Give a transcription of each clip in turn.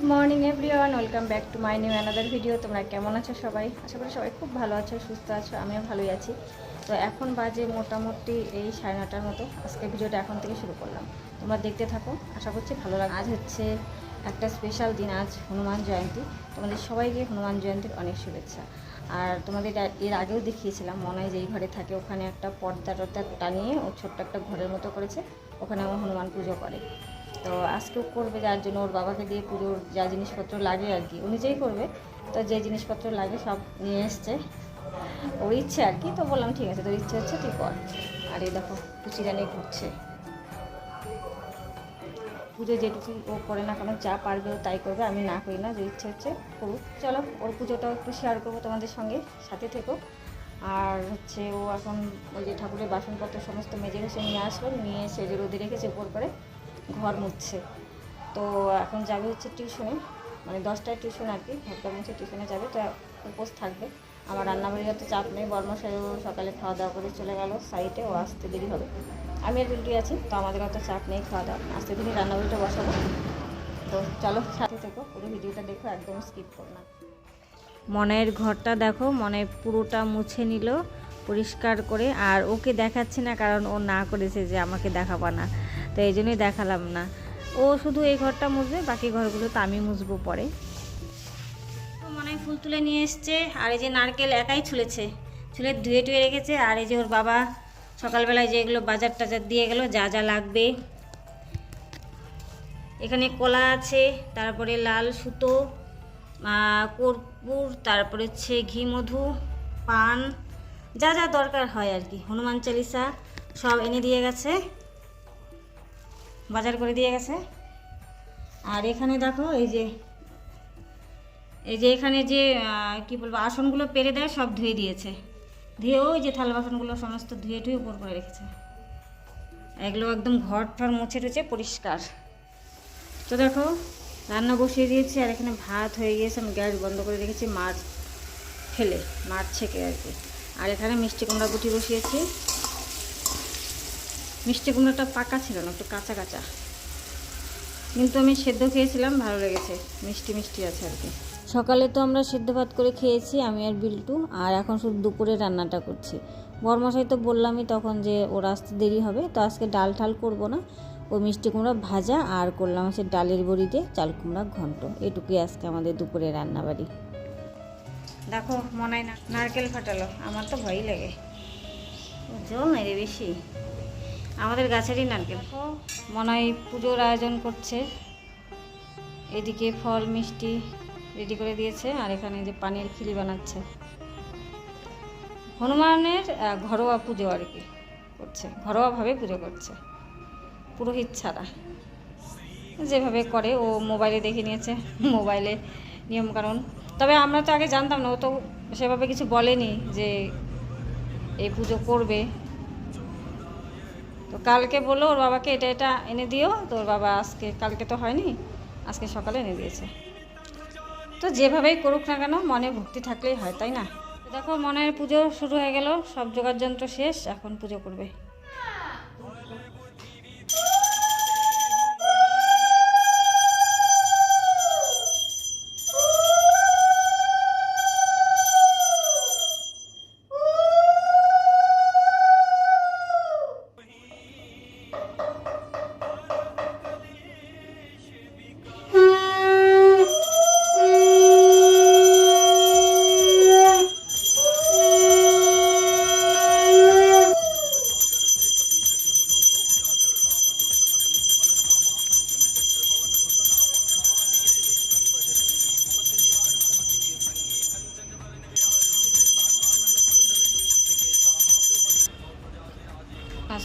Good morning everyone welcome back to my new another video তোমরা কেমন আছো সবাই? আশা করি সবাই খুব ভালো আছো, সুস্থ আছো, আমিও ভালোই আছি। তো এখন বাজে মোটামুটি এই সাড়ে নটার মতো। আজকে ভিডিওটা এখন থেকে শুরু করলাম। তোমরা দেখতে থাকো, আশা করছি ভালো লাগে আজ হচ্ছে একটা স্পেশাল দিন, আজ হনুমান জয়ন্তী। তোমাদের সবাইকে হনুমান জয়ন্তীর অনেক শুভেচ্ছা। আর তোমাদের এর- আগেও দেখিয়েছিলাম মনে হয় যেই ঘরে থাকে, ওখানে একটা পর্দা টর্দা টানিয়ে ও ছোট্ট একটা ঘরের মতো করেছে। ওখানে আমার হনুমান পুজো করে। তো আজকেও করবে যার জন্য ওর বাবাকে দিয়ে পুজোর যা জিনিসপত্র লাগে আর কি ও নিজেই করবে, তো যে জিনিসপত্র লাগে সব নিয়ে এসছে। ওর ইচ্ছে আর কি, তো বললাম ঠিক আছে, তোর ইচ্ছে হচ্ছে তুই কর। আর এই দেখো কুচিরা নিয়ে ঘুরছে। পুজো যেটুকু ও করে না কেন, যা পারবে তাই করবে, আমি না করি না, যে ইচ্ছে হচ্ছে করুক। চলো, ওর পুজোটাও একটু শেয়ার করব তোমাদের সঙ্গে, সাথে থেকো। আর হচ্ছে ও এখন ওই যে ঠাকুরের বাসনপত্র সমস্ত মেজে ঘষে নিয়ে আসলো, নিয়ে এসে যে রোদে রেখেছে উপর করে ঘর মুছছে। তো এখন যাবে হচ্ছে টিউশনে মানে দশটায় টিউশন আর কি ঘরটা মুছে টিউশনে যাবে, তো উপোস থাকবে। আমার রান্নাবাড়ির তো চাপ নেই, বর্মশাইও সকালে খাওয়া দাওয়া করে চলে গেল সাইডে ও আসতে দেরি হবে। আমি আর বিল্টুই আছি, তো আমাদের অত চাপ নেই খাওয়া দাওয়া, আসতে দিনই রান্নাবাড়িটা বসাবো। তো চলো সাথে থেকো, পুরো ভিডিওটা দেখো, একদম স্কিপ করো না। মনের ঘরটা দেখো, মনে পুরোটা মুছে নিল, পরিষ্কার করে, আর ওকে দেখাচ্ছে না, কারণ ও না করেছে যে আমাকে দেখাবা না। তো এই জন্যই দেখালাম না। ও শুধু এই ঘরটা মুছবে, বাকি ঘরগুলো তো আমি মুছবো পরে। মনে ফুল তুলে নিয়ে এসছে, আর এই যে নারকেল একাই ছুলেছে। ছুলে ধুয়ে টুয়ে রেখেছে, আর এই যে ওর বাবা সকালবেলায় যেগুলো বাজার টাজার দিয়ে গেল, যা যা লাগবে। এখানে কলা আছে, তারপরে লাল সুতো কর্পূর, তারপরে হচ্ছে ঘি মধু, পান, যা যা দরকার হয় আর কি। হনুমান চালিসা সব এনে দিয়ে গেছে। বাজার করে দিয়ে গেছে। আর এখানে দেখো, এই যে এই যে এখানে যে কি বলব, আসনগুলো পেরে দেয়, সব ধুয়ে দিয়েছে। ধুয়ে ওই যে থাল বাসনগুলো সমস্ত ধুয়ে ধুয়ে উপর করে রেখেছে। এগুলো একদম ঘর ঠর মুছে টুছে পরিষ্কার। তো দেখো, রান্না বসিয়ে দিয়েছি, আর এখানে ভাত হয়ে গিয়েছে, আমি গ্যাস বন্ধ করে রেখেছি, মাছ ফেলে, মাছ ছেঁকে আর কি। আর এখানে মিষ্টি কুমড়া গুটি বসিয়েছি। মিষ্টি কুমড়োটা পাকা ছিল না একটু কাঁচা কাঁচা। কিন্তু আমি সেদ্ধ খেয়েছিলাম ভালো লেগেছে মিষ্টি মিষ্টি আছে আর কি। সকালে তো আমরা সেদ্ধ ভাত করে খেয়েছি আমি আর বিল্টু আর এখন শুধু দুপুরে রান্নাটা করছি। বরমশাই তো বললামই তখন যে ওর আসতে দেরি হবে তো আজকে ডাল ঠাল করব না। ওই মিষ্টি কুমড়া ভাজা আর করলাম হচ্ছে ডালের বড়ি দিয়ে চাল কুমড়া ঘন্ট। এটুকুই আজকে আমাদের দুপুরে রান্নাবাড়ি। দেখো মনে না নারকেল ফাটালো আমার তো ভয়ই লাগে। ও, জল নাই রে বেশি। আমাদের গাছেরই নারকেল। মনে হয় পুজোর আয়োজন করছে। এদিকে ফল, মিষ্টি রেডি করে দিয়েছে, আর এখানে যে পানির খিলি বানাচ্ছে। হনুমানের ঘরোয়া পুজো আর কি করছে। ঘরোয়াভাবে পুজো করছে। পুরোহিত ছাড়া। যেভাবে করে, ও মোবাইলে দেখে নিয়েছে, মোবাইলে নিয়মকানুন। তবে আমরা তো আগে জানতাম না, ও তো সেভাবে কিছু বলেনি যে এই পুজো করবে। তো কালকে বলল, ওর বাবাকে এটা এটা এনে দিও। তো ওর বাবা আজকে, কালকে তো হয়নি, আজকে সকালে এনে দিয়েছে। তো যেভাবেই করুক না কেন, মনে ভক্তি থাকলেই হয়, তাই না? দেখো, মনের পুজো শুরু হয়ে গেল, সব জোগাড় যন্ত্র শেষ, এখন পুজো করবে।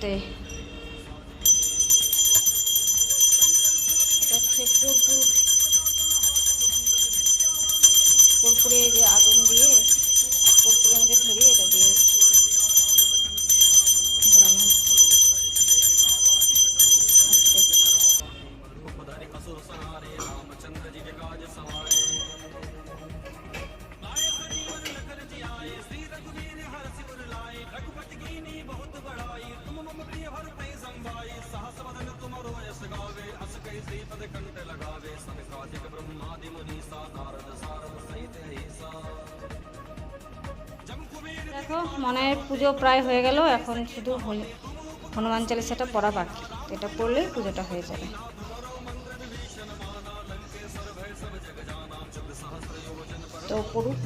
আস্তে দেখো মনের পুজো প্রায় হয়ে গেল এখন শুধু হনুমান চালিসাটা পড়া বাকি এটা পড়লেই পুজোটা হয়ে যাবে। তো পড়ুক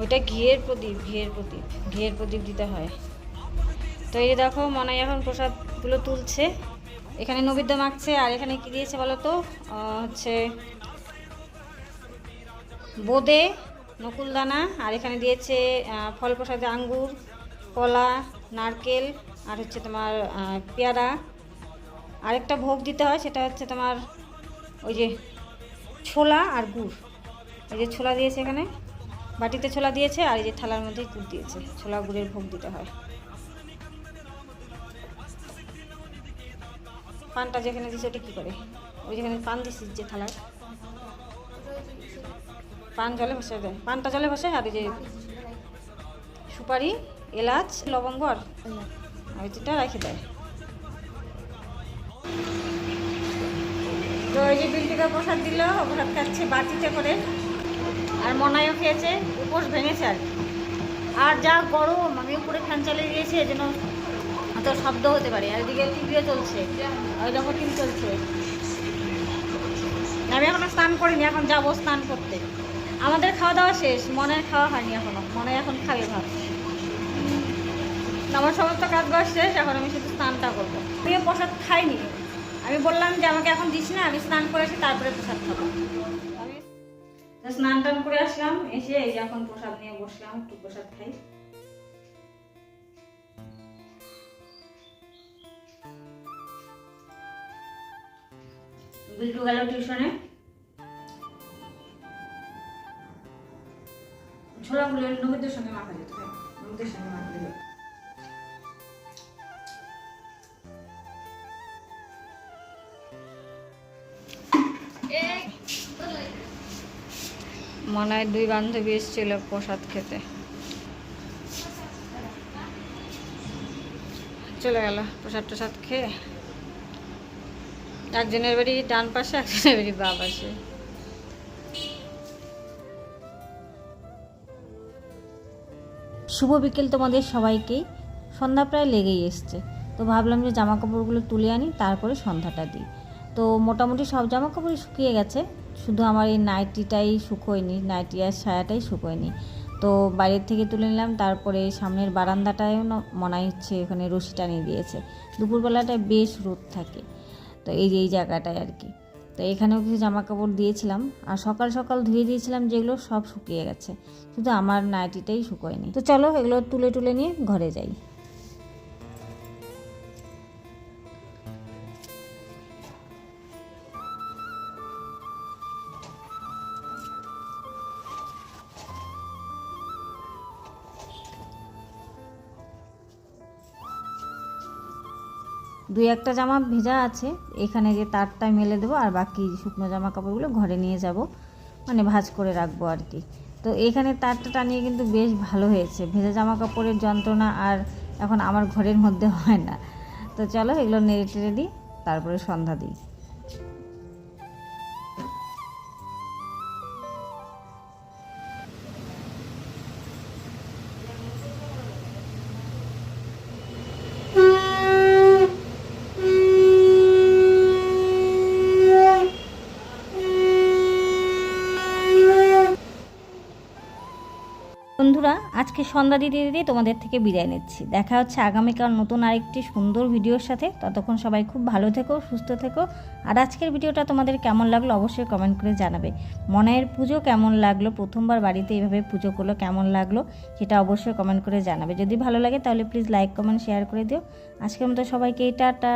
ওইটা ঘিয়ের প্রদীপ ঘিয়ের প্রদীপ ঘিয়ের প্রদীপ দিতে হয়। তো এই দেখো, মনাই এখন প্রসাদগুলো তুলছে। এখানে নৈবেদ্য মাখছে, আর এখানে কি দিয়েছে বলো তো? হচ্ছে বোদে, নকুলদানা, আর এখানে দিয়েছে ফল প্রসাদে আঙ্গুর, কলা, নারকেল, আর হচ্ছে তোমার পেয়ারা। আরেকটা ভোগ দিতে হয়, সেটা হচ্ছে তোমার ওই যে ছোলা আর গুড়। এই যে ছোলা দিয়েছে এখানে। বাটিতে ছোলা দিয়েছে আর এই যে থালার মধ্যে গুড় দিয়েছে। ছোলা গুড়ের ভোগ দিতে হয়। পানটা যেখানে দিচ্ছে ওটা কী করে? ওই যেখানে পান দিছিস যে থালায়। পান জলে ভাসে দেয় পানটা জলে ভাসে আর যে সুপারি, এলাচ, লবঙ্গ আর যেটা রেখে দেয়। তো এই যে বিলটিকা প্রসাদ দিল, প্রসাদ খাচ্ছে বাটিতে করে। আর মনায়ও খেয়েছে, উপোস ভেঙেছে আর আর যা গরম আমি উপরে ফ্যান চালিয়ে দিয়েছি, এই জন্য অত শব্দ হতে পারে। আর এদিকে টিভিও চলছে ওই দেখো টিভি চলছে। আমি এখনও স্নান করিনি, এখন যাব স্নান করতে। আমাদের খাওয়া দাওয়া শেষ মনের খাওয়া হয়নি এখনও। মনে এখন খাবে ভাত। আমার সমস্ত কাজ বাজ শেষ, এখন আমি শুধু স্নানটা করব। আমিও প্রসাদ খাইনি। আমি বললাম যে, আমাকে এখন দিস না, আমি স্নান করে তারপরে প্রসাদ খাব। আমি স্নান টান করে আসলাম এসে এই যে এখন প্রসাদ নিয়ে বসলাম একটু প্রসাদ খাই। বিল্টু গেল টিউশনে। ছোলাগুলো নবীদের সঙ্গে মাখা যেত হ্যাঁ, নবীদের সঙ্গে মাখা দিল মনে হয় দুই বান্ধবী এসেছিল প্রসাদ খেতে। চলে গেল প্রসাদ টসাদ খেয়ে। একজনের বাড়ি ডান পাশে, একজনের বাড়ি বা পাশে। শুভ বিকেল তোমাদের সবাইকেই সন্ধ্যা প্রায় লেগেই এসছে। তো ভাবলাম যে জামা কাপড়গুলো তুলে আনি, তারপরে সন্ধ্যাটা দিই। তো মোটামুটি সব জামা কাপড়ই শুকিয়ে গেছে। শুধু আমার এই নাইটিটাই শুকোয়নি, নাইটি আর সায়াটাই শুকোয়নি। তো বাইরের থেকে তুলে নিলাম, তারপরে সামনের বারান্দাটায়ও মনে হচ্ছে ওখানে রশি টানিয়ে দিয়েছে। দুপুরবেলাটায় বেশ রোদ থাকে, তো এই যে এই জায়গাটায় আর কি। তো এখানেও কিছু জামা কাপড় দিয়েছিলাম, আর সকাল সকাল ধুয়ে দিয়েছিলাম যেগুলো সব শুকিয়ে গেছে, শুধু আমার নাইটিটাই শুকোয়নি। তো চলো এগুলো তুলে তুলে নিয়ে ঘরে যাই। দুই একটা জামা ভেজা আছে, এখানে যে তারটা মেলে দেবো আর বাকি শুকনো জামা কাপড়গুলো ঘরে নিয়ে যাব মানে ভাজ করে রাখব আর কি। তো এখানে তারটা টানিয়ে কিন্তু বেশ ভালো হয়েছে, ভেজা জামা কাপড়ের যন্ত্রণা আর এখন আমার ঘরের মধ্যে হয় না। তো চলো এগুলো নেড়ে টেড়ে দিই, তারপরে সন্ধ্যা দিই। সন্ধ্যা দিতে দিতে তোমাদের থেকে বিদায় নিচ্ছি। দেখা হচ্ছে আগামীকাল নতুন আরেকটি সুন্দর ভিডিওর সাথে। ততক্ষণ সবাই খুব ভালো থেকো, সুস্থ থেকো। আর আজকের ভিডিওটা তোমাদের কেমন লাগল অবশ্যই কমেন্ট করে জানাবে। মনের পুজো কেমন লাগল? প্রথমবার বাড়িতে এইভাবে পুজো করল, কেমন লাগল? সেটা অবশ্যই কমেন্ট করে জানাবে। যদি ভালো লাগে তাহলে প্লিজ লাইক কমেন্ট শেয়ার করে দিও। আজকের মতো সবাইকে টাটা।